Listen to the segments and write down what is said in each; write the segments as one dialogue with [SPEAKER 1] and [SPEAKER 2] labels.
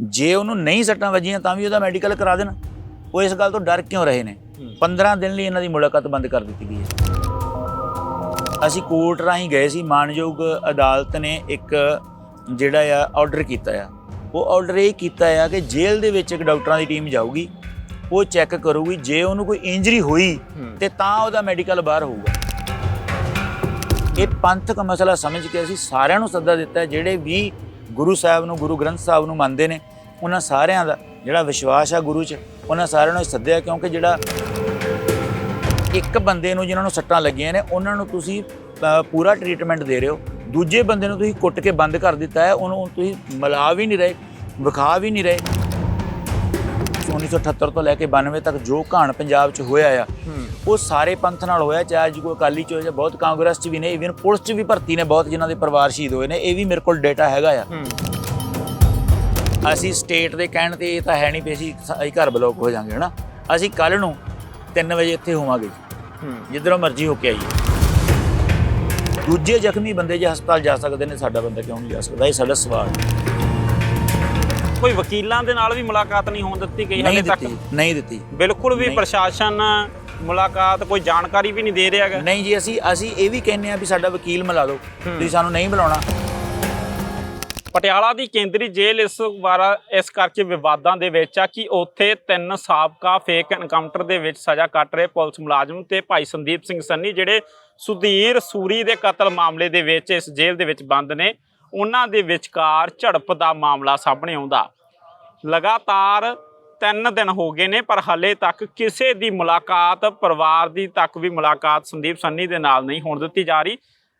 [SPEAKER 1] ਜੇ ਉਹਨੂੰ ਨਹੀਂ ਸੱਟਾਂ ਵੱਜੀਆਂ ਤਾਂ ਵੀ ਉਹਦਾ ਮੈਡੀਕਲ ਕਰਾ ਦੇਣ। ਉਹ ਇਸ ਗੱਲ ਤੋਂ ਡਰ ਕਿਉਂ ਰਹੇ ਨੇ? 15 ਦਿਨ ਲਈ ਇਹਨਾਂ ਦੀ ਮੁਲਾਕਾਤ ਬੰਦ ਕਰ ਦਿੱਤੀ ਗਈ ਹੈ। ਅਸੀਂ ਕੋਰਟ ਰਾਹੀਂ ਗਏ ਸੀ। ਮਾਨਯੋਗ ਅਦਾਲਤ ਨੇ ਇੱਕ ਜਿਹੜਾ ਆ ਆਰਡਰ ਕੀਤਾ ਆ। ਉਹ ਆਰਡਰ ਇਹ ਕੀਤਾ ਆ ਕਿ ਜੇਲ੍ਹ ਦੇ ਵਿੱਚ ਇੱਕ ਡਾਕਟਰਾਂ ਦੀ ਟੀਮ ਜਾਊਗੀ। ਉਹ ਚੈੱਕ ਕਰੂਗੀ। ਜੇ ਉਹਨੂੰ ਕੋਈ ਇੰਜਰੀ ਹੋਈ ਤੇ ਤਾਂ ਉਹਦਾ ਮੈਡੀਕਲ ਬਾਹਰ ਹੋਊਗਾ। ਇਹ ਪੰਥਕ ਮਸਲਾ ਸਮਝ ਕੇ ਅਸੀਂ ਸਾਰਿਆਂ ਨੂੰ ਸੱਦਾ ਦਿੱਤਾ। ਜਿਹੜੇ ਵੀ ਗੁਰੂ ਸਾਹਿਬ ਨੂੰ, ਗੁਰੂ ਗ੍ਰੰਥ ਸਾਹਿਬ ਨੂੰ ਮੰਨਦੇ ਨੇ। ਉਹਨਾਂ ਸਾਰਿਆਂ ਦਾ ਜਿਹੜਾ ਵਿਸ਼ਵਾਸ ਆ ਗੁਰੂ 'ਚ, ਉਹਨਾਂ ਸਾਰਿਆਂ ਨੂੰ ਅਸੀਂ ਸੱਦਿਆ ਕਿਉਂਕਿ ਜਿਹੜਾ ਇੱਕ ਬੰਦੇ ਨੂੰ ਜਿਨ੍ਹਾਂ ਨੂੰ ਸੱਟਾਂ ਲੱਗੀਆਂ ਨੇ, ਉਹਨਾਂ ਨੂੰ ਤੁਸੀਂ ਪੂਰਾ ਟ੍ਰੀਟਮੈਂਟ ਦੇ ਰਹੇ ਹੋ। ਦੂਜੇ ਬੰਦੇ ਨੂੰ ਤੁਸੀਂ ਕੁੱਟ ਕੇ ਬੰਦ ਕਰ ਦਿੱਤਾ ਹੈ, ਉਹਨੂੰ ਤੁਸੀਂ ਮਿਲਾ ਵੀ ਨਹੀਂ ਰਹੇ, ਵਿਖਾ ਵੀ ਨਹੀਂ ਰਹੇ। 1978 ਤੋਂ ਲੈ ਕੇ 92 ਤੱਕ ਜੋ ਘਾਣ ਪੰਜਾਬ 'ਚ ਹੋਇਆ ਆ ਉਹ ਸਾਰੇ ਪੰਥ ਨਾਲ ਹੋਇਆ ਚਾਹੇ ਅੱਜ ਕੋਈ ਅਕਾਲੀ ਚ ਜਾਂ ਬਹੁਤ ਕਾਂਗਰਸ 'ਚ ਵੀ ਨੇ ਇਵਨ ਪੁਲਿਸ 'ਚ ਵੀ ਭਰਤੀ ਨੇ ਬਹੁਤ ਜਿਨ੍ਹਾਂ ਦੇ ਪਰਿਵਾਰ ਸ਼ਹੀਦ ਹੋਏ ਨੇ ਇਹ ਵੀ ਮੇਰੇ ਕੋਲ ਡਾਟਾ ਹੈਗਾ ਆ। ਅਸੀਂ ਸਟੇਟ ਦੇ ਕਹਿਣ ਤੇ ਇਹ ਤਾਂ ਹੈ ਨਹੀਂ ਵੀ ਅਸੀਂ ਘਰ ਬਲੌਕ ਹੋ ਜਾਾਂਗੇ ਹਨਾ? ਅਸੀਂ ਕੱਲ ਨੂੰ 3 ਵਜੇ ਇੱਥੇ ਹੋਵਾਂਗੇ। ਜਿੱਧਰੋਂ ਮਰਜ਼ੀ ਹੋ ਕੇ ਆਈਏ। ਦੂਜੇ ਜ਼ਖਮੀ ਬੰਦੇ ਜੇ ਹਸਪਤਾਲ ਜਾ ਸਕਦੇ ਨੇ ਸਾਡਾ ਬੰਦਾ ਕਿਉਂ ਨਹੀਂ ਜਾ ਸਕਦਾ? ਇਹ ਸਾਡਾ ਸਵਾਲ।
[SPEAKER 2] ਕੋਈ ਵਕੀਲਾਂ ਦੇ ਨਾਲ ਵੀ ਮੁਲਾਕਾਤ ਨਹੀਂ ਹੋਣ ਦਿੱਤੀ ਗਈ
[SPEAKER 1] ਨਹੀਂ
[SPEAKER 2] ਹਾਲੇ ਤੱਕ?
[SPEAKER 1] ਦਿੱਤੀ ਨਹੀਂ ਦਿੱਤੀ।
[SPEAKER 2] ਬਿਲਕੁਲ ਵੀ। ਪ੍ਰਸ਼ਾਸਨ ਮੁਲਾਕਾਤ ਕੋਈ ਜਾਣਕਾਰੀ ਵੀ ਨਹੀਂ ਦੇ ਰਿਹਾ ਹੈਗਾ।
[SPEAKER 1] ਨਹੀਂ ਜੀ ਅਸੀਂ ਅਸੀਂ ਇਹ ਵੀ ਕਹਿੰਨੇ ਆ ਵੀ ਸਾਡਾ ਵਕੀਲ ਮਿਲਾ ਦਿਓ। ਤੁਸੀਂ ਸਾਨੂੰ ਨਹੀਂ ਬੁਲਾਉਣਾ।
[SPEAKER 2] ਪਟਿਆਲਾ ਦੀ ਕੇਂਦਰੀ ਜੇਲ੍ਹ ਇਸ ਵਾਰ ਇਸ ਕਰਕੇ ਵਿਵਾਦਾਂ ਦੇ ਵਿੱਚ ਆ ਕਿ ਉੱਥੇ ਤਿੰਨ ਸਾਬਕਾ ਫੇਕ ਐਨਕਾਊਂਟਰ ਦੇ ਵਿੱਚ ਸਜ਼ਾ ਕੱਟ ਰਹੇ ਪੁਲਿਸ ਮੁਲਾਜ਼ਮ ਤੇ ਭਾਈ ਸੰਦੀਪ ਸਿੰਘ ਸੰਨੀ ਜਿਹੜੇ ਸੁਧੀਰ ਸੂਰੀ ਦੇ ਕਤਲ ਮਾਮਲੇ ਦੇ ਵਿੱਚ ਇਸ ਜੇਲ੍ਹ ਦੇ ਵਿੱਚ ਬੰਦ ਨੇ। ਉਹਨਾਂ ਦੇ ਵਿਚਕਾਰ ਝੜਪ ਦਾ ਮਾਮਲਾ ਸਾਹਮਣੇ ਆਉਂਦਾ। ਲਗਾਤਾਰ ਤਿੰਨ ਦਿਨ ਹੋ ਗਏ ਨੇ, ਪਰ ਹਾਲੇ ਤੱਕ ਕਿਸੇ ਦੀ ਮੁਲਾਕਾਤ, ਪਰਿਵਾਰ ਦੀ ਤੱਕ ਵੀ ਮੁਲਾਕਾਤ ਸੰਦੀਪ ਸੰਨੀ ਦੇ ਨਾਲ ਨਹੀਂ ਹੋਣ ਦਿੱਤੀ ਜਾ ਰਹੀ।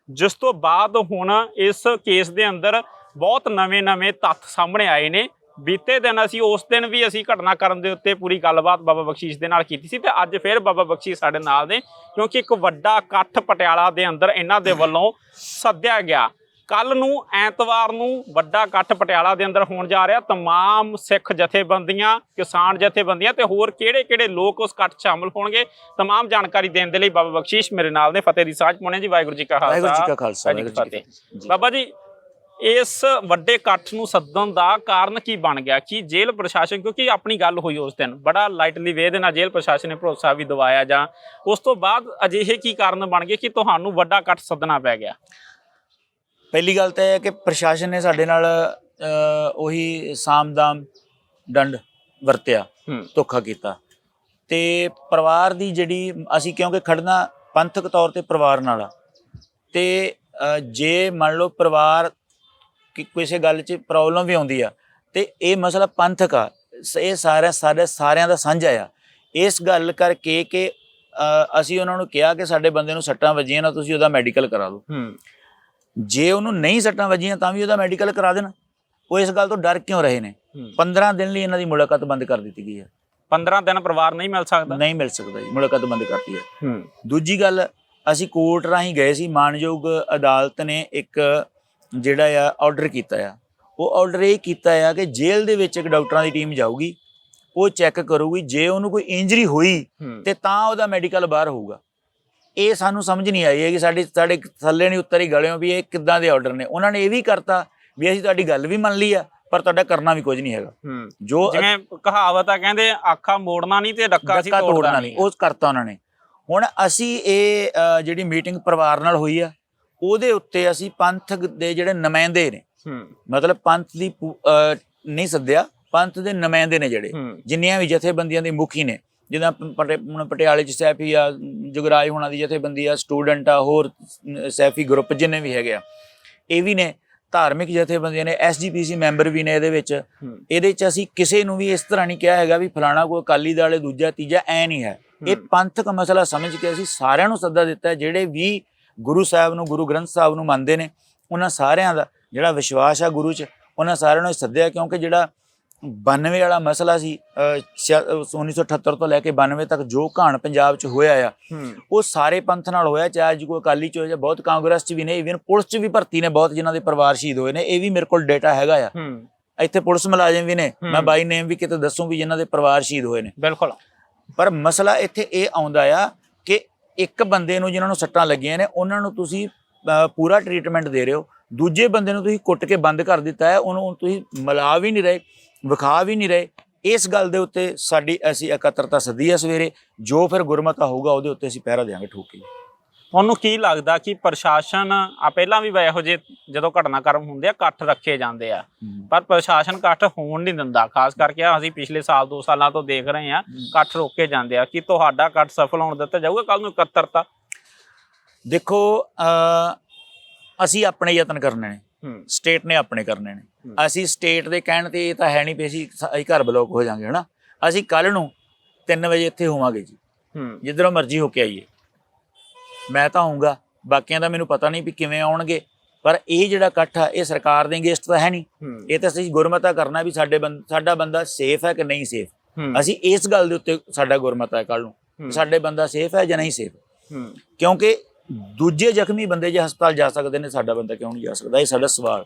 [SPEAKER 2] ਜਿਸ ਤੋਂ ਬਾਅਦ ਹੁਣ ਇਸ ਕੇਸ ਦੇ ਅੰਦਰ ਬਹੁਤ ਨਵੇਂ-ਨਵੇਂ ਤੱਥ ਸਾਹਮਣੇ ਆਏ ਨੇ। ਬੀਤੇ ਦਿਨ ਅਸੀਂ ਉਸ ਦਿਨ ਵੀ ਅਸੀਂ ਘਟਨਾ ਕਰਨ ਦੇ ਉੱਤੇ ਪੂਰੀ ਗੱਲਬਾਤ ਬਾਬਾ ਬਖਸ਼ੀਸ਼ ਦੇ ਨਾਲ ਕੀਤੀ ਸੀ ਤੇ ਅੱਜ ਫਿਰ ਬਾਬਾ ਬਖਸ਼ੀਸ਼ ਸਾਡੇ ਨਾਲ ਨੇ, ਕਿਉਂਕਿ ਇੱਕ ਵੱਡਾ ਇਕੱਠ ਪਟਿਆਲਾ ਦੇ ਅੰਦਰ ਇਹਨਾਂ ਦੇ ਵੱਲੋਂ ਸੱਦਿਆ ਗਿਆ। ਕੱਲ ਨੂੰ ਐਤਵਾਰ ਨੂੰ ਵੱਡਾ ਇਕੱਠ ਪਟਿਆਲਾ ਦੇ ਅੰਦਰ ਹੋਣ ਜਾ ਰਿਹਾ तमाम ਸਿੱਖ ਜਥੇਬੰਦੀਆਂ ਕਿਸਾਨ ਜਥੇਬੰਦੀਆਂ ਤੇ ਹੋਰ ਕਿਹੜੇ-ਕਿਹੜੇ ਲੋਕ ਉਸ ਇਕੱਠ 'ਚ ਸ਼ਾਮਲ ਹੋਣਗੇ तमाम ਜਾਣਕਾਰੀ ਦੇਣ ਦੇ ਲਈ ਬਾਬਾ ਬਖਸ਼ੀਸ਼ ਮੇਰੇ ਨਾਲ ਨੇ ਫਤਿਹ ਦੀ ਸਾਂਝ ਪਾਉਣੇ ਜੀ ਵਾਹਿਗੁਰੂ ਜੀ ਕਾ ਖਾਲਸਾ
[SPEAKER 1] ਵਾਹਿਗੁਰੂ ਜੀ ਕਾ ਖਾਲਸਾ,
[SPEAKER 2] ਵਾਹਿਗੁਰੂ ਜੀ ਕੀ
[SPEAKER 1] ਵਾਹਿਗੁਰੂ ਜੀ ਕੀ
[SPEAKER 2] ਫਤਿਹ
[SPEAKER 1] ਜੀ।
[SPEAKER 2] ਬਾਬਾ ਜੀ ਇਸ ਵੱਡੇ ਇਕੱਠ ਨੂੰ ਸੱਦਣ ਦਾ ਕਾਰਨ ਕੀ ਬਣ ਗਿਆ ਕਿ ਜੇਲ੍ਹ ਪ੍ਰਸ਼ਾਸਨ ਕਿਉਂਕਿ ਆਪਣੀ ਗੱਲ ਹੋਈ ਉਸ ਦਿਨ ਬੜਾ ਲਾਈਟਲੀ ਵੇ ਦੇ ਨਾਲ ਜੇਲ੍ਹ ਪ੍ਰਸ਼ਾਸਨ ਨੇ ਭਰੋਸਾ ਵੀ ਦਿਵਾਇਆ ਜਾਂ ਉਸ ਤੋਂ ਬਾਅਦ ਅਜਿਹੇ ਕੀ ਕਾਰਨ ਬਣ ਗਏ ਕਿ ਤੁਹਾਨੂੰ ਵੱਡਾ ਇਕੱਠ ਸੱਦਣਾ ਪੈ ਗਿਆ
[SPEAKER 1] ਪਹਿਲੀ ਗੱਲ ਤਾਂ ਇਹ ਹੈ ਕਿ ਪ੍ਰਸ਼ਾਸਨ ਨੇ ਸਾਡੇ ਨਾਲ ਉਹੀ ਸਾਮਦਾਮ ਦੰਡ ਵਰਤਿਆ ਧੋਖਾ ਕੀਤਾ। ਤੇ ਪਰਿਵਾਰ ਦੀ ਜਿਹੜੀ ਅਸੀਂ ਕਿਉਂਕਿ ਖੜਨਾ ਪੰਥਕ ਤੌਰ ਤੇ ਪਰਿਵਾਰ ਨਾਲ ਆ। ਤੇ ਜੇ ਮੰਨ ਲਓ ਪਰਿਵਾਰ ਕਿ ਕਿਸੇ ਗੱਲ 'ਚ ਪ੍ਰੋਬਲਮ ਵੀ ਆਉਂਦੀ ਆ ਤੇ ਇਹ ਮਸਲਾ ਪੰਥਕ ਆ। ਇਹ ਸਾਰਾ ਸਾਡੇ ਸਾਰਿਆਂ ਦਾ ਸਾਂਝਾ ਆ। ਇਸ ਗੱਲ ਕਰਕੇ ਕਿ ਅਸੀਂ ਉਹਨਾਂ ਨੂੰ ਕਿਹਾ ਕਿ ਸਾਡੇ ਬੰਦੇ ਨੂੰ ਸੱਟਾਂ ਵੱਜੀਆਂ ਨਾ ਤੁਸੀਂ ਉਹਦਾ ਮੈਡੀਕਲ ਕਰਾ ਦਿਓ।
[SPEAKER 2] ਹੂੰ।
[SPEAKER 1] ਜੇ ਉਹਨੂੰ ਨਹੀਂ ਸੱਟਾਂ ਵੱਜੀਆਂ ਤਾਂ ਵੀ ਉਹਦਾ ਮੈਡੀਕਲ ਕਰਾ ਦੇਣ। ਉਹ ਇਸ ਗੱਲ ਤੋਂ ਡਰ ਕਿਉਂ ਰਹੇ ਨੇ?
[SPEAKER 2] ਹੂੰ।
[SPEAKER 1] 15 ਦਿਨ ਲਈ ਇਹਨਾਂ ਦੀ ਮੁਲਾਕਾਤ ਬੰਦ ਕਰ ਦਿੱਤੀ ਗਈ ਹੈ।
[SPEAKER 2] 15 ਦਿਨ ਪਰਿਵਾਰ ਨਹੀਂ ਮਿਲ ਸਕਦਾ?
[SPEAKER 1] ਨਹੀਂ ਮਿਲ ਸਕਦਾ ਜੀ ਮੁਲਾਕਾਤ ਬੰਦ ਕਰਤੀ ਹੈ।
[SPEAKER 2] ਹੂੰ।
[SPEAKER 1] ਦੂਜੀ ਗੱਲ ਅਸੀਂ ਕੋਰਟ ਰਾਹੀਂ ਗਏ ਸੀ ਮਾਨਯੋਗ ਅਦਾਲਤ ਨੇ ਇੱਕ ਜਿਹੜਾ ਆ ਆਰਡਰ ਕੀਤਾ ਆ। ਉਹ ਆਰਡਰ ਇਹ ਕੀਤਾ ਆ ਕਿ ਜੇਲ੍ਹ ਦੇ ਵਿੱਚ ਇੱਕ ਡਾਕਟਰਾਂ ਦੀ ਟੀਮ ਜਾਊਗੀ ਉਹ ਚੈੱਕ ਕਰੂਗੀ ਜੇ ਉਹਨੂੰ ਕੋਈ ਇੰਜਰੀ ਹੋਈ ਤੇ ਤਾਂ ਉਹਦਾ ਮੈਡੀਕਲ ਬਾਹਰ ਹੋਊਗਾ। ਇਹ ਸਾਨੂੰ ਸਮਝ ਨਹੀਂ ਆਈ ਹੈ ਕਿ ਸਾਡੇ ਸਾਡੇ ਥੱਲੇ ਨਹੀਂ ਉੱਤਰ ਹੀ ਗਲਿਓ ਵੀ ਇਹ ਕਿੱਦਾਂ ਦੇ ਆਰਡਰ ਨੇ। ਉਹਨਾਂ ਨੇ ਇਹ ਵੀ ਕਰਤਾ ਵੀ ਅਸੀਂ ਤੁਹਾਡੀ ਗੱਲ ਵੀ ਮੰਨ ਲਈ ਆ ਪਰ ਤੁਹਾਡਾ ਕਰਨਾ ਵੀ ਕੁਝ ਨਹੀਂ ਹੈਗਾ। ਜੋ
[SPEAKER 2] ਜਿਵੇਂ ਕਹਾਵਤ ਆ ਕਹਿੰਦੇ ਆਖਾ ਮੋੜਨਾ ਨਹੀਂ ਤੇ ਡੱਕਾ ਸੀ ਤੋੜਨਾ ਨਹੀਂ
[SPEAKER 1] ਉਹ ਕਰਤਾ ਉਹਨਾਂ ਨੇ। ਹੁਣ ਅਸੀਂ ਇਹ ਜਿਹੜੀ ਮੀਟਿੰਗ ਪਰਿਵਾਰ ਨਾਲ ਹੋਈ ਆ ਉਹਦੇ ਉੱਤੇ ਅਸੀਂ ਪੰਥਕ ਦੇ ਜਿਹੜੇ ਨੁਮਾਇੰਦੇ ਨੇ ਮਤਲਬ ਪੰਥ ਦੀ ਨਹੀਂ ਸੱਦਿਆ ਪੰਥ ਦੇ ਨੁਮਾਇੰਦੇ ਨੇ ਜਿਹੜੇ ਜਿੰਨੀਆਂ ਵੀ ਜਥੇਬੰਦੀਆਂ ਦੇ ਮੁਖੀ ਨੇ ਜਿੱਦਾਂ ਹੁਣ ਪਟਿਆਲੇ ਚ ਸੈਫੀ ਆ ਜੁਗਰਾਜ ਹੋਣਾ ਦੀ ਜਥੇਬੰਦੀ ਆ ਸਟੂਡੈਂਟ ਆ ਹੋਰ ਸੈਫੀ ਗਰੁੱਪ ਜਿੰਨੇ ਵੀ ਹੈਗੇ ਆ ਇਹ ਵੀ ਨੇ ਧਾਰਮਿਕ ਜਥੇਬੰਦੀਆਂ ਨੇ ਐਸਜੀਪੀਸੀ ਮੈਂਬਰ ਵੀ ਨੇ ਇਹਦੇ ਵਿੱਚ। ਇਹਦੇ ਚ ਅਸੀਂ ਕਿਸੇ ਨੂੰ ਵੀ ਇਸ ਤਰ੍ਹਾਂ ਨਹੀਂ ਕਿਹਾ ਹੈਗਾ ਵੀ ਫਲਾਣਾ ਕੋਈ ਅਕਾਲੀ ਦਲ ਹੈ ਦੂਜਾ ਤੀਜਾ ਐ ਨਹੀਂ ਹੈ। ਇਹ। ਪੰਥਕ ਮਸਲਾ ਸਮਝ ਕੇ ਅਸੀਂ ਸਾਰਿਆਂ ਨੂੰ ਸੱਦਾ ਦਿੱਤਾ ਹੈ ਜਿਹੜੇ ਵੀ ਗੁਰੂ ਸਾਹਿਬ ਨੂੰ ਗੁਰੂ ਗ੍ਰੰਥ ਸਾਹਿਬ ਨੂੰ ਮੰਨਦੇ ਨੇ ਉਹਨਾਂ ਸਾਰਿਆਂ ਦਾ ਜਿਹੜਾ ਵਿਸ਼ਵਾਸ ਆ ਗੁਰੂ 'ਚ ਉਹਨਾਂ ਸਾਰਿਆਂ ਨੂੰ ਸੱਦਿਆ ਕਿਉਂਕਿ ਜਿਹੜਾ 92 ਵਾਲਾ ਮਸਲਾ ਸੀ ਅ, ਸਿਆ- ਅ, 1978 ਤੋਂ ਲੈ ਕੇ 92 ਤੱਕ ਜੋ ਘਾਣ ਪੰਜਾਬ 'ਚ ਹੋਇਆ ਆ ਉਹ ਸਾਰੇ ਪੰਥ ਨਾਲ ਹੋਇਆ ਚਾਹੇ ਅੱਜ ਕੋਈ ਅਕਾਲੀ 'ਚ ਹੋਇਆ ਜਾਂ ਬਹੁਤ ਕਾਂਗਰਸ 'ਚ ਵੀ ਨੇ ਇਵਨ ਪੁਲਿਸ 'ਚ ਵੀ ਭਰਤੀ ਨੇ ਬਹੁਤ ਜਿਨ੍ਹਾਂ ਦੇ ਪਰਿਵਾਰ ਸ਼ਹੀਦ ਹੋਏ ਨੇ ਇਹ ਵੀ ਮੇਰੇ ਕੋਲ ਡਾਟਾ ਹੈਗਾ ਆ। ਇੱਥੇ ਪੁਲਿਸ ਮੁਲਾਜ਼ਮ ਵੀ ਨੇ ਮੈਂ। ਬਾਈ ਨੇਮ ਵੀ ਕਿਤੇ ਦੱਸੂ ਵੀ ਜਿਨ੍ਹਾਂ ਦੇ ਪਰਿਵਾਰ ਸ਼ਹੀਦ ਹੋਏ ਨੇ।
[SPEAKER 2] ਬਿਲਕੁਲ।
[SPEAKER 1] ਪਰ ਮਸਲਾ ਇੱਥੇ ਇਹ ਆਉਂਦਾ ਆ ਕਿ ਇੱਕ ਬੰਦੇ ਨੂੰ ਜਿਨ੍ਹਾਂ ਨੂੰ ਸੱਟਾਂ ਲੱਗੀਆਂ ਨੇ ਉਹਨਾਂ ਨੂੰ ਤੁਸੀਂ ਪੂਰਾ ਟ੍ਰੀਟਮੈਂਟ ਦੇ ਰਹੇ ਹੋ ਦੂਜੇ ਬੰਦੇ ਨੂੰ ਤੁਸੀਂ ਕੁੱਟ ਕੇ ਬੰਦ ਕਰ ਦਿੱਤਾ ਹੈ ਉਹਨੂੰ ਤੁਸੀਂ ਮਿਲਾ ਵੀ ਨਹੀਂ ਰਹੇ ਵਿਖਾ ਵੀ ਨਹੀਂ ਰਹੇ। ਇਸ ਗੱਲ ਦੇ ਉੱਤੇ ਸਾਡੀ ਅਸੀਂ ਇਕੱਤਰਤਾ ਸੱਦੀ ਹੈ ਸਵੇਰੇ ਜੋ ਫਿਰ ਗੁਰਮਤਾ ਹੋਊਗਾ ਉਹਦੇ ਉੱਤੇ ਅਸੀਂ ਪਹਿਰਾ ਦੇਵਾਂਗੇ ਠੋਕ। ਕੇ
[SPEAKER 2] ਤੁਹਾਨੂੰ ਕੀ ਲੱਗਦਾ ਕਿ ਪ੍ਰਸ਼ਾਸਨ ਆ ਪਹਿਲਾਂ ਵੀ ਇਹੋ ਜਿਹੇ ਜਦੋਂ ਘਟਨਾਕ੍ਰਮ ਹੁੰਦੇ ਆ ਇਕੱਠ ਰੱਖੇ ਜਾਂਦੇ ਆ। ਪਰ ਪ੍ਰਸ਼ਾਸਨ ਇਕੱਠ ਹੋਣ ਨਹੀਂ ਦਿੰਦਾ ਖਾਸ ਕਰਕੇ ਅਸੀਂ ਪਿਛਲੇ ਸਾਲ 2 ਸਾਲਾਂ ਤੋਂ ਦੇਖ ਰਹੇ ਆ ਇਕੱਠ ਰੋਕੇ ਜਾਂਦੇ ਆ ਕਿ ਤੁਹਾਡਾ ਇਕੱਠ ਸਫਲ ਹੋਣ ਦਿੱਤਾ ਜਾਊਗਾ ਕੱਲ ਨੂੰ ਇਕੱਤਰਤਾ?
[SPEAKER 1] ਦੇਖੋ ਅਸੀਂ ਆਪਣੇ ਯਤਨ ਕਰਨੇ ਨੇ। ਸਟੇਟ ਨੇ ਆਪਣੇ ਕਰਨੇ ਨੇ। ਅਸੀਂ ਸਟੇਟ ਦੇ ਕਹਿਣ ਤੇ ਇਹ ਤਾਂ ਹੈ ਨਹੀਂ ਵੀ ਅਸੀਂ ਘਰ ਬਲੌਕ ਹੋ ਜਾਾਂਗੇ ਹਨਾ? ਅਸੀਂ ਕੱਲ ਨੂੰ 3 ਵਜੇ ਇੱਥੇ ਹੋਵਾਂਗੇ ਜੀ। ਜਿੱਧਰੋਂ ਮਰਜ਼ੀ ਹੋ ਕੇ ਆਈਏ। ਮੈਂ ਤਾਂ ਆਉਂਗਾ ਬਾਕੀਆਂ ਦਾ ਮੈਨੂੰ ਪਤਾ ਨਹੀਂ ਵੀ ਕਿਵੇਂ ਆਉਣਗੇ। ਪਰ ਇਹ ਜਿਹੜਾ ਇਕੱਠ ਆ ਇਹ ਸਰਕਾਰ ਦੇ ਅਗੇਂਸਟ ਤਾਂ ਹੈ ਨਹੀਂ। ਇਹ ਤਾਂ ਅਸੀਂ ਗੁਰਮਤਾ ਕਰਨਾ ਵੀ ਸਾਡੇ ਸਾਡਾ ਬੰਦਾ ਸੇਫ ਹੈ ਕਿ ਨਹੀਂ ਸੇਫ ਅਸੀਂ ਇਸ ਗੱਲ ਦੇ ਉੱਤੇ ਸਾਡਾ ਗੁਰਮਤਾ ਹੈ ਕੱਲ ਨੂੰ। ਸਾਡੇ ਬੰਦਾ ਸੇਫ ਹੈ ਜਾਂ ਨਹੀਂ ਸੇਫ ਕਿਉਂਕਿ ਦੂਜੇ ਜ਼ਖਮੀ ਬੰਦੇ ਜੇ ਹਸਪਤਾਲ ਜਾ ਸਕਦੇ ਨੇ ਸਾਡਾ ਬੰਦਾ ਕਿਉਂ ਨਹੀਂ ਜਾ ਸਕਦਾ? ਇਹ ਸਾਡਾ ਸਵਾਲ।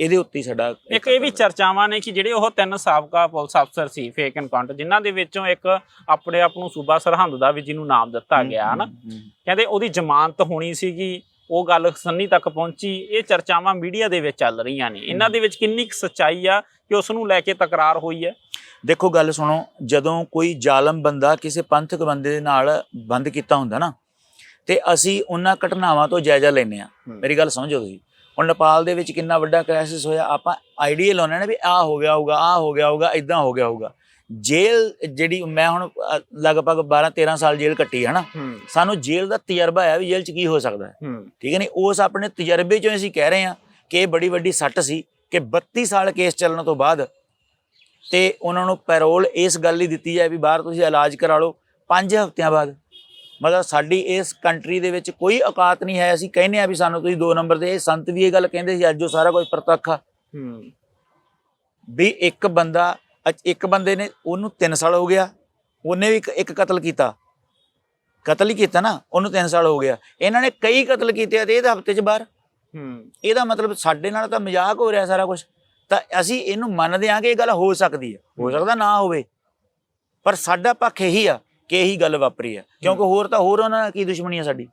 [SPEAKER 1] ਇਹਦੇ ਉੱਤੇ ਹੀ ਸਾਡਾ
[SPEAKER 2] ਇੱਕ ਇਹ ਵੀ ਚਰਚਾਵਾਂ ਨੇ ਕਿ ਜਿਹੜੇ ਉਹ ਤਿੰਨ ਸਾਬਕਾ ਪੁਲਿਸ ਅਫਸਰ ਸੀ ਫੇਕ ਐਨਕਾਊਂਟਰ ਜਿਨ੍ਹਾਂ ਦੇ ਵਿੱਚੋਂ ਇੱਕ ਆਪਣੇ ਆਪ ਨੂੰ ਸੂਬਾ ਸਰਹੰਦ ਦਾ ਵੀ ਜਿਹਨੂੰ ਨਾਮ ਦਿੱਤਾ ਗਿਆ ਹਨਾ? ਕਹਿੰਦੇ ਉਹਦੀ ਜ਼ਮਾਨਤ ਹੋਣੀ ਸੀਗੀ ਉਹ ਗੱਲ ਸੰਨੀ ਤੱਕ ਪਹੁੰਚੀ ਇਹ ਚਰਚਾਵਾਂ ਮੀਡੀਆ ਦੇ ਵਿੱਚ ਚੱਲ ਰਹੀਆਂ ਨੇ। ਇਹਨਾਂ ਦੇ ਵਿੱਚ ਕਿੰਨੀ ਕੁ ਸੱਚਾਈ ਆ ਕਿ ਉਸ ਨੂੰ ਲੈ ਕੇ ਤਕਰਾਰ ਹੋਈ ਹੈ?
[SPEAKER 1] ਦੇਖੋ ਗੱਲ ਸੁਣੋ ਜਦੋਂ ਕੋਈ ਜ਼ਾਲਮ ਬੰਦਾ ਕਿਸੇ ਪੰਥਕ ਬੰਦੇ ਦੇ ਨਾਲ ਬੰਦ ਕੀਤਾ ਹੁੰਦਾ ਨਾ ਤੇ ਅਸੀਂ ਉਹਨਾਂ ਘਟਨਾਵਾਂ ਤੋਂ ਜਾਇਜ਼ਾ ਲੈਨੇ ਆ ਮੇਰੀ ਗੱਲ ਸਮਝੋ ਤੁਸੀਂ। ਹੁਣ ਨੇਪਾਲ ਦੇ ਵਿੱਚ ਕਿੰਨਾ ਵੱਡਾ ਕ੍ਰਾਈਸਿਸ ਹੋਇਆ ਆਪਾਂ ਆਈਡੀਆ ਲਾਉਣੇ ਨੇ ਵੀ ਆ ਹੋ ਗਿਆ ਹੋਊਗਾ ਆ ਹੋ ਗਿਆ ਹੋਊਗਾ ਇਦਾਂ ਹੋ ਗਿਆ ਹੋਊਗਾ। ਜੇਲ੍ਹ ਜਿਹੜੀ ਮੈਂ ਹੁਣ ਲਗਭਗ 12 13 ਸਾਲ ਜੇਲ੍ਹ ਕੱਟੀ ਹੈ ਨਾ ਸਾਨੂੰ ਜੇਲ੍ਹ ਦਾ ਤਜਰਬਾ ਹੈ ਵੀ ਜੇਲ੍ਹ 'ਚ ਕੀ ਹੋ ਸਕਦਾ ਹੈ। ਠੀਕ ਹੈ ਨਹੀਂ ਉਸ ਆਪਣੇ ਤਜਰਬੇ ਚੋਂ ਅਸੀਂ ਕਹਿ ਰਹੇ ਹਾਂ ਕਿ ਇਹ ਬੜੀ ਵੱਡੀ ਸੱਟ ਸੀ ਕਿ 32 ਸਾਲ ਕੇਸ ਚੱਲਣ ਤੋਂ ਬਾਅਦ ਤੇ ਉਹਨਾਂ ਨੂੰ ਪੈਰੋਲ ਇਸ ਗੱਲ ਲਈ ਦਿੱਤੀ ਹੈ ਵੀ ਬਾਹਰ ਤੁਸੀਂ ਇਲਾਜ ਕਰਾ ਲਓ 5 ਹਫ਼ਤਿਆਂ ਬਾਅਦ। ਮਤਲਬ ਸਾਡੀ ਇਸ ਕੰਟਰੀ ਦੇ ਵਿੱਚ ਕੋਈ ਔਕਾਤ ਨਹੀਂ ਹੈ। ਅਸੀਂ ਕਹਿੰਦੇ ਆ ਵੀ ਸਾਨੂੰ ਤੁਸੀਂ 2 ਨੰਬਰ ਦੇ ਸੰਤ ਵੀ ਇਹ ਗੱਲ ਕਹਿੰਦੇ ਸੀ ਅੱਜ ਉਹ ਸਾਰਾ ਕੁਝ ਪ੍ਰਤੱਖ ਆ।
[SPEAKER 2] ਹੂੰ।
[SPEAKER 1] ਵੀ ਇੱਕ ਬੰਦਾ ਇੱਕ ਬੰਦੇ ਨੇ ਉਹਨੂੰ 3 ਸਾਲ ਹੋ ਗਿਆ ਉਹਨੇ ਵੀ ਇੱਕ- ਕਤਲ ਕੀਤਾ। ਕਤਲ ਹੀ ਕੀਤਾ ਨਾ ਉਹਨੂੰ 3 ਸਾਲ ਹੋ ਗਿਆ। ਇਹਨਾਂ ਨੇ ਕਈ ਕਤਲ ਕੀਤੇ ਆ ਤੇ ਇਹਦਾ ਹਫ਼ਤੇ 'ਚ ਬਾਹਰ।
[SPEAKER 2] ਹੂੰ।
[SPEAKER 1] ਇਹਦਾ ਮਤਲਬ ਸਾਡੇ ਨਾਲ ਤਾਂ ਮਜ਼ਾਕ ਹੋ ਰਿਹਾ ਸਾਰਾ ਕੁਝ। ਤਾਂ ਅਸੀਂ ਇਹਨੂੰ ਮੰਨਦੇ ਹਾਂ ਕਿ ਇਹ ਗੱਲ ਹੋ ਸਕਦੀ ਹੈ। ਹੋ ਸਕਦਾ ਨਾ ਹੋਵੇ। ਪਰ ਸਾਡਾ ਪੱਖ ਇਹੀ ਆ ਕਿ ਇਹੀ ਗੱਲ ਵਾਪਰੀ ਹੈ ਕਿਉਂਕਿ ਹੋਰ ਤਾਂ ਹੋਰ ਉਹਨਾਂ ਨਾਲ ਕੀ ਦੁਸ਼ਮਣੀ ਆ ਸਾਡੀ?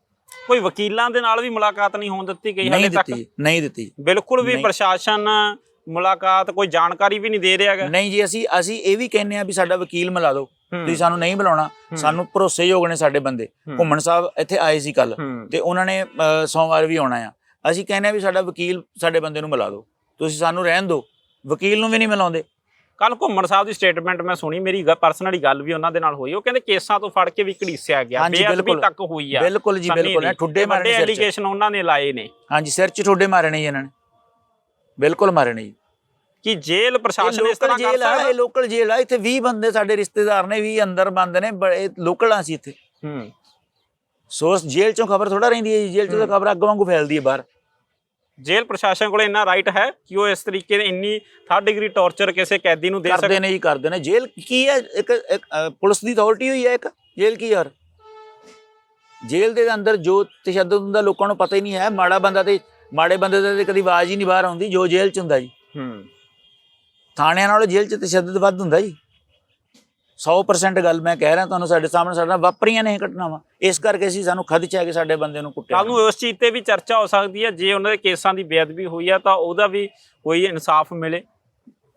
[SPEAKER 2] ਕੋਈ ਵਕੀਲਾਂ ਦੇ ਨਾਲ ਵੀ ਮੁਲਾਕਾਤ ਨਹੀਂ ਹੋਣ ਦਿੱਤੀ ਗਈ
[SPEAKER 1] ਨਹੀਂ
[SPEAKER 2] ਹਾਲੇ ਤੱਕ?
[SPEAKER 1] ਦਿੱਤੀ ਨਹੀਂ ਦਿੱਤੀ।
[SPEAKER 2] ਬਿਲਕੁਲ ਵੀ
[SPEAKER 1] ਨਹੀਂ।
[SPEAKER 2] ਪ੍ਰਸ਼ਾਸਨ ਮੁਲਾਕਾਤ ਕੋਈ ਜਾਣਕਾਰੀ ਵੀ ਨਹੀਂ ਦੇ ਰਿਹਾ ਹੈਗਾ।
[SPEAKER 1] ਨਹੀਂ ਜੀ ਅਸੀਂ ਅਸੀਂ ਇਹ ਵੀ ਕਹਿੰਨੇ ਆ ਵੀ ਸਾਡਾ ਵਕੀਲ ਮਿਲਾ ਦਿਓ।
[SPEAKER 2] ਹੂੰ,
[SPEAKER 1] ਤੁਸੀਂ ਸਾਨੂੰ ਨਹੀਂ ਬੁਲਾਉਣਾ
[SPEAKER 2] ਹੂੰ,
[SPEAKER 1] ਸਾਨੂੰ ਭਰੋਸੇਯੋਗ ਨੇ ਸਾਡੇ ਬੰਦੇ।
[SPEAKER 2] ਹੂੰ,
[SPEAKER 1] ਘੁੰਮਣ ਸਾਹਿਬ ਇੱਥੇ ਆਏ ਸੀ ਕੱਲ
[SPEAKER 2] ਹੂੰ,
[SPEAKER 1] ਤੇ ਉਹਨਾਂ ਨੇ ਅ, ਸੋਮਵਾਰ ਵੀ ਆਉਣਾ ਆ। ਅਸੀਂ ਕਹਿੰਨੇ ਆ ਵੀ ਸਾਡਾ ਵਕੀਲ ਸਾਡੇ ਬੰਦੇ ਨੂੰ ਮਿਲਾ ਦਿਓ। ਤੁਸੀਂ ਸਾਨੂੰ ਰਹਿਣ ਦਿਓ। ਵਕੀਲ ਨੂੰ ਵੀ ਨਹੀਂ ਮਿਲਾਉਂਦੇ।
[SPEAKER 2] ਕੱਲ ਘੁੰਮਣ ਸਾਹਿਬ ਦੀ ਸਟੇਟਮੈਂਟ ਮੈਂ ਸੁਣੀ ਮੇਰੀ ਪਰਸਨਲੀ ਗੱਲ ਵੀ ਉਹਨਾਂ ਦੇ ਨਾਲ ਹੋਈ। ਉਹ ਕਹਿੰਦੇ ਕੇਸਾਂ ਤੋਂ ਫੜ ਕੇ ਵੀ ਘੜੀਸਿਆ ਗਿਆ ਬੇਅਦਬੀ। ਤੱਕ ਹੋਈ ਆ।
[SPEAKER 1] ਬਿਲਕੁਲ ਜੀ ਬਿਲਕੁਲ। ਠੁੱਡੇ ਮਾਰਨੇ ਸਿਰ
[SPEAKER 2] ਐਲੀਗੇਸ਼ਨ ਉਹਨਾਂ ਨੇ ਲਾਏ ਨੇ।
[SPEAKER 1] ਹਾਂਜੀ ਸਿਰ 'ਚ ਠੁੱਡੇ ਮਾਰੇ ਨੇ ਇਹਨਾਂ ਨੇ। ਬਿਲਕੁਲ ਮਾਰੇ ਨੇ
[SPEAKER 2] ਕਿ ਜੇਲ੍ਹ ਪ੍ਰਸ਼ਾਸਨ ਇਸ ਤਰ੍ਹਾਂ ਕਰ
[SPEAKER 1] ਜੇਲ੍ਹ ਆ
[SPEAKER 2] ਸਕਦਾ
[SPEAKER 1] ਇਹ ਲੋਕਲ ਜੇਲ੍ਹ ਆ। ਇੱਥੇ 20 ਬੰਦੇ ਸਾਡੇ ਰਿਸ਼ਤੇਦਾਰ ਨੇ 20 ਅੰਦਰ ਬੰਦ ਨੇ ਬੜੇ ਲੋਕਲ ਆ ਸੀ ਇੱਥੇ।
[SPEAKER 2] ਹੂੰ।
[SPEAKER 1] ਸੋਸ ਜੇਲ੍ਹ ਚੋਂ ਖਬਰ ਥੋੜਾ ਰਹਿੰਦੀ ਹੈ ਜੀ। ਜੇਲ੍ਹ ਚੋਂ ਤਾਂ ਖਬਰ ਅੱਗ ਵਾਂਗੂ ਫੈਲਦੀ ਹੈ ਬਾਹਰ।
[SPEAKER 2] ਜੇਲ੍ਹ ਪ੍ਰਸ਼ਾਸਨ ਕੋਲ ਇੰਨਾ ਰਾਈਟ ਹੈ ਕਿ ਉਹ ਇਸ ਤਰੀਕੇ ਦੇ ਇੰਨੀ ਥਰਡ ਡਿਗਰੀ ਟੌਰਚਰ ਕਿਸੇ ਕੈਦੀ ਨੂੰ ਦੇ
[SPEAKER 1] ਕਰਦੇ
[SPEAKER 2] ਸਕੇ
[SPEAKER 1] ਨੇ ਜੀ ਕਰਦੇ ਨੇ ਜੇਲ੍ਹ ਕੀ ਹੈ? ਇੱਕ ਇੱਕ, ਅ, ਪੁਲਿਸ ਦੀ ਅਥਾਰਟੀ ਹੋਈ ਹੈ ਇੱਕ? ਜੇਲ੍ਹ ਕੀ ਯਾਰ? ਜੇਲ੍ਹ ਦੇ ਅੰਦਰ ਜੋ ਤਸ਼ੱਦਦ ਹੁੰਦਾ ਲੋਕਾਂ ਨੂੰ ਪਤਾ ਹੀ ਨਹੀਂ ਹੈ। ਮਾੜਾ ਬੰਦਾ ਤੇ ਮਾੜੇ ਬੰਦੇ ਦਾ ਤੇ ਕਦੀ ਆਵਾਜ਼ ਹੀ ਨਹੀਂ ਬਾਹਰ ਆਉਂਦੀ ਜੋ ਜੇਲ੍ਹ ਚ ਹੁੰਦਾ ਜੀ।
[SPEAKER 2] ਹੂੰ।
[SPEAKER 1] ਥਾਣਿਆਂ ਨਾਲੋਂ ਜੇਲ੍ਹ ਚ ਤਸ਼ੱਦਦ ਵੱਧ ਹੁੰਦਾ ਜੀ। 100% ਗੱਲ ਮੈਂ ਕਹਿ ਰਿਹਾ ਤੁਹਾਨੂੰ ਸਾਡੇ ਸਾਹਮਣੇ ਸਾਡੇ ਵਾਪਰੀਆਂ ਨੇ ਘਟਨਾਵਾਂ। ਇਸ ਕਰਕੇ ਅਸੀਂ ਸਾਨੂੰ ਖਦਚ ਕਿ ਸਾਡੇ ਬੰਦੇ ਨੂੰ ਕੁੱਟਿਆ।
[SPEAKER 2] ਕੱਲ ਨੂੰ ਉਸ ਚੀਜ਼ ਤੇ ਵੀ ਚਰਚਾ ਹੋ ਸਕਦੀ ਹੈ ਜੇ ਉਹਨਾਂ ਦੇ ਕੇਸਾਂ ਦੀ ਬੇਅਦਬੀ ਹੋਈ ਆ ਤਾਂ ਉਹਦਾ ਵੀ ਕੋਈ ਇਨਸਾਫ ਮਿਲੇ।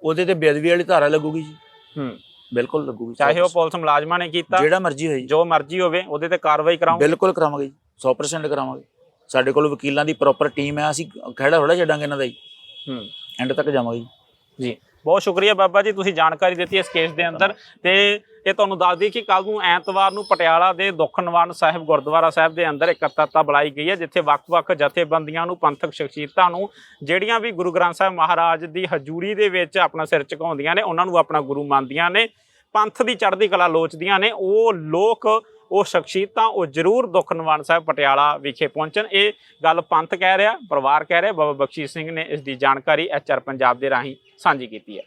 [SPEAKER 1] ਉਹਦੇ ਤੇ ਬੇਅਦਬੀ ਵਾਲੀ ਧਾਰਾ ਲੱਗੂਗੀ ਜੀ।
[SPEAKER 2] ਹੂੰ।
[SPEAKER 1] ਬਿਲਕੁਲ ਲੱਗੂਗੀ।
[SPEAKER 2] ਚਾਹੇ ਉਹ ਪੁਲਿਸ ਮੁਲਾਜ਼ਮਾਂ ਨੇ ਕੀਤਾ
[SPEAKER 1] ਜਿਹੜਾ ਮਰਜ਼ੀ ਹੋਈ
[SPEAKER 2] ਜੋ। ਮਰਜ਼ੀ ਹੋਵੇ ਉਹਦੇ ਤੇ ਕਾਰਵਾਈ ਕਰਾਓ।
[SPEAKER 1] ਬਿਲਕੁਲ ਕਰਾਵਾਂਗੇ ਜੀ। 100% ਕਰਾਵਾਂਗੇ। ਸਾਡੇ ਕੋਲ ਵਕੀਲਾਂ ਦੀ ਪ੍ਰੋਪਰ ਟੀਮ ਹੈ ਅਸੀਂ ਖੜਾ ਥੋੜਾ ਛੱਡਾਂਗੇ ਇਹਨਾਂ ਦਾ ਜੀ।
[SPEAKER 2] ਹੂੰ।
[SPEAKER 1] ਐਂਡ ਤੱਕ ਜਾਵਾਂਗੇ ਜੀ।
[SPEAKER 2] ਜੀ। ਬਹੁਤ ਸ਼ੁਕਰੀਆ ਬਾਬਾ ਜੀ ਤੁਸੀਂ ਜਾਣਕਾਰੀ ਦਿੱਤੀ ਇਸ ਕੇਸ ਦੇ ਅੰਦਰ। ਤੇ ਇਹ ਤੁਹਾਨੂੰ ਦੱਸ ਦਈਏ ਕਿ ਕੱਲ ਨੂੰ ਐਤਵਾਰ ਨੂੰ ਪਟਿਆਲਾ ਦੇ ਦੁੱਖ ਨਿਵਾਰਨ ਸਾਹਿਬ ਗੁਰਦੁਆਰਾ ਸਾਹਿਬ ਦੇ ਅੰਦਰ ਇਕੱਤਰਤਾ ਬੁਲਾਈ ਗਈ ਹੈ ਜਿੱਥੇ ਵੱਖ-ਵੱਖ ਜਥੇਬੰਦੀਆਂ ਨੂੰ ਪੰਥਕ ਸ਼ਖਸੀਅਤਾਂ ਨੂੰ ਜਿਹੜੀਆਂ ਵੀ ਗੁਰੂ ਗ੍ਰੰਥ ਸਾਹਿਬ ਮਹਾਰਾਜ ਦੀ ਹਜ਼ੂਰੀ ਦੇ ਵਿੱਚ ਆਪਣਾ ਸਿਰ ਝੁਕਾਉਂਦੀਆਂ ਨੇ ਉਹਨਾਂ ਨੂੰ ਆਪਣਾ ਗੁਰੂ ਮੰਨਦੀਆਂ ਨੇ। ਪੰਥ ਦੀ ਚੜ੍ਹਦੀ ਕਲਾ ਲੋਚਦੀਆਂ ਨੇ ਉਹ ਲੋਕ ਉਹ ਸ਼ਖਸੀਅਤਾਂ ਉਹ ਜ਼ਰੂਰ ਦੁੱਖ ਨਿਵਾਰਨ ਸਾਹਿਬ ਪਟਿਆਲਾ ਵਿਖੇ ਪਹੁੰਚਣ। ਇਹ ਗੱਲ ਪੰਥ ਕਹਿ ਰਿਹਾ, ਪਰਿਵਾਰ ਕਹਿ ਰਿਹਾ। ਬਾਬਾ ਬਖਸ਼ੀਸ਼ ਸਿੰਘ ਨੇ ਇਸ ਦੀ ਜਾਣਕਾਰੀ ਐਚਆਰ ਪੰਜਾਬ ਦੇ ਰਾਹੀਂ ਸਾਂਝੀ ਕੀਤੀ ਹੈ।